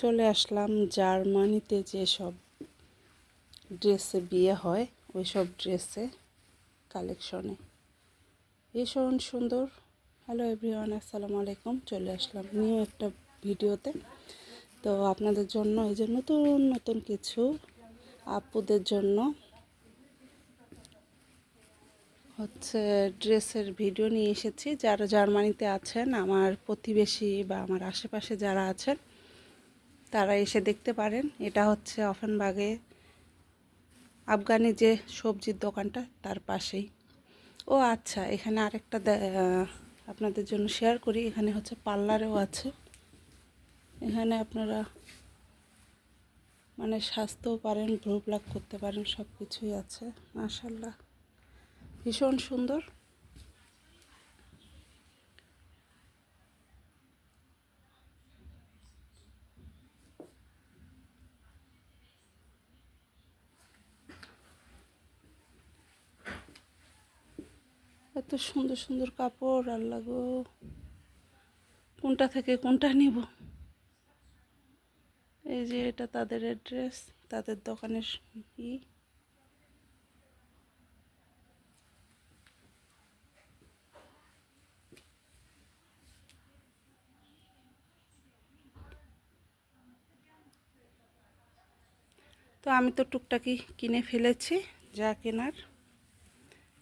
চলে আসলাম জার্মানিতে যেসব ড্রেসে বিয়ে হয়, ওই সব ড্রেসে কালেকশনে ভীষণ সুন্দর। হ্যালো এভরিওয়ান আসসালামু আলাইকুম। চলে আসলাম নিউ একটা ভিডিওতে। তো আপনাদের জন্য এই যে নতুন নতুন কিছু আপুদের জন্য হচ্ছে ড্রেসের ভিডিও নিয়ে এসেছি। যারা জার্মানিতে আছেন, আমার প্রতিবেশী বা আমার আশেপাশে যারা আছেন তারা এসে দেখতে পারেন। এটা হচ্ছে অফেনবাগে আফগানি যে সবজির দোকানটা, তার পাশেই। ও আচ্ছা এখানে আরেকটা আপনাদের জন্য শেয়ার করি। এখানে হচ্ছে পার্লারেও আছে। এখানে আপনারা মানে স্বাস্থ্যও পারেন, ভ্রু প্লাক করতে পারেন সব কিছুই আছে মাশাল্লাহ ভীষণ সুন্দর। এত সুন্দর সুন্দর কাপড় আর লাগো কোনটা থেকে কোনটা নিব? এই যে এটা তাদের অ্যাড্রেস তাদের দোকানের ই। তো আমি তো টুকটাকি কিনে ফেলেছি, যা কেনার।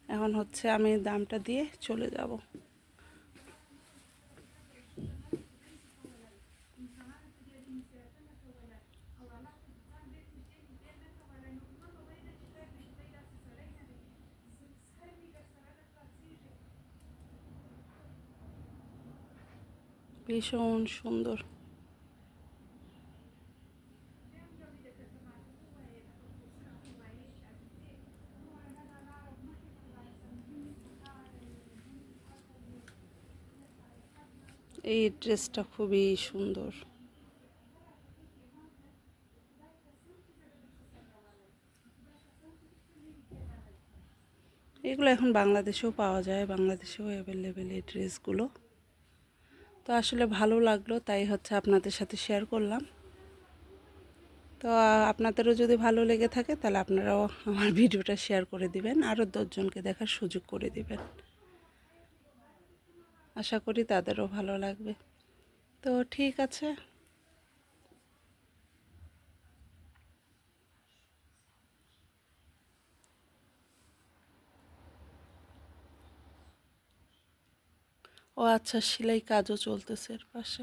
এখন হচ্ছে আমি দামটা দিয়ে চলে যাব। ভীষণ সুন্দর। এই ড্রেসটা খুবই সুন্দর। এগুলো এখন বাংলাদেশেও পাওয়া যায়, বাংলাদেশেও অ্যাভেলেবেল এই ড্রেসগুলো। তো আসলে ভালো লাগল, তাই হচ্ছে আপনাদের সাথে শেয়ার করলাম। তো আপনাদেরও যদি ভালো লেগে থাকে, তাহলে আপনারাও আমার ভিডিওটা শেয়ার করে দিবেন, আরও দশজনকে দেখার সুযোগ করে দিবেন। আশা করি তাদেরও ভালো লাগবে। তো ঠিক আছে। ও আচ্ছা সেলাই কাজও চলতেছে এর পাশে।